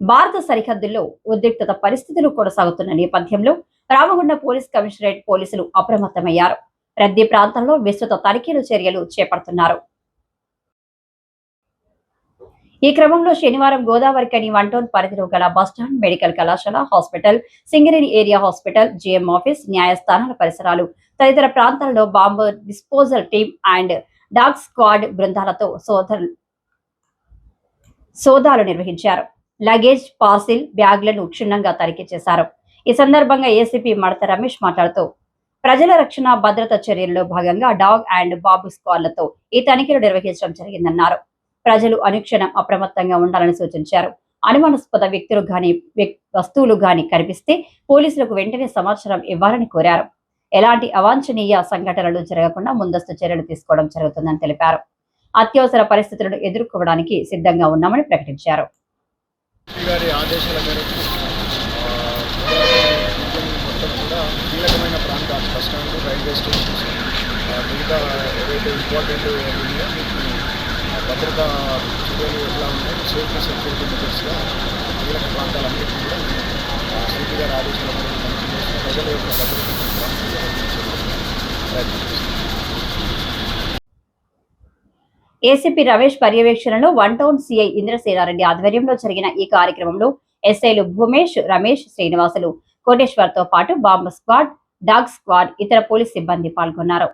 భారత సరిహద్దుల్లో ఉద్రిక్తత పరిస్థితులు కొనసాగుతున్న నేపథ్యంలో రామగుండ పోలీస్ కమిషనరేట్ పోలీసులు అప్రమత్తమయ్యారు. రద్దీ ప్రాంతంలో విస్తృత తనిఖీలు చర్యలు చేపడుతున్నారు. ఈ క్రమంలో శనివారం గోదావరి కని వన్ పరిధిలో గల బస్టాండ్ మెడికల్ కళాశాల hospital Singareni area hospital GM office న్యాయస్థానాల పరిసరాలు తదితర ప్రాంతాల్లో bomb disposal team and dog squad బృందాలతో సోదరు సోదాలు నిర్వహించారు. లగేజ్ పార్సిల్ బ్యాగ్లను క్షుణ్ణంగా తనిఖీ చేశారు. ఈ సందర్భంగా ఏసీపీ మడత రమేష్ మాట్లాడుతూ ప్రజల రక్షణ భద్రత చర్యల్లో భాగంగా డాగ్ అండ్ బాబు స్క్వాడ్లతో ఈ తనిఖీలు నిర్వహించడం జరిగిందన్నారు. ప్రజలు అనుక్షణం అప్రమత్తంగా ఉండాలని సూచించారు. అనుమానాస్పద వ్యక్తులు గాని వ్యక్- వస్తువులు గాని కనిపిస్తే పోలీసులకు వెంటనే సమాచారం ఇవ్వాలని కోరారు. ఎలాంటి అవాంఛనీయ సంఘటనలు జరగకుండా ముందస్తు చర్యలు తీసుకోవడం జరుగుతుందని తెలిపారు. అత్యవసర పరిస్థితులను ఎదుర్కోవడానికి సిద్ధంగా ఉన్నామని ప్రకటించారు. గారి ఆదేశాల మేరకు మొత్తం కూడా కీలకమైన ప్రాంతాలు బస్ స్టాండ్ రైల్వే స్టేషన్స్ మిగతా ఏదైతే ఇంపార్టెంట్ ఉందో వీటిని భద్రతా చర్యలు ఎట్లా ఉన్నాయో సేఫ్టీ సెక్యూరిటీ మెజర్స్గా కీలక ప్రాంతాలన్నింటినీ కూడా సిపి గారి ఆదేశాల మేరకు తనిఖీ ప్రజల యొక్క భద్రత ఏసీపీ రమేష్ పర్యవేక్షణలో వన్ టౌన్ సిఐ ఇంద్రసేనారెడ్డి ఆధ్వర్యంలో జరిగిన ఈ కార్యక్రమంలో ఎస్ఐలు భూమేష్ రమేష్ శ్రీనివాసులు కోటేశ్వర్తో పాటు బాంబ్ స్క్వాడ్ డాగ్ స్క్వాడ్ ఇతర పోలీస్ సిబ్బంది పాల్గొన్నారు.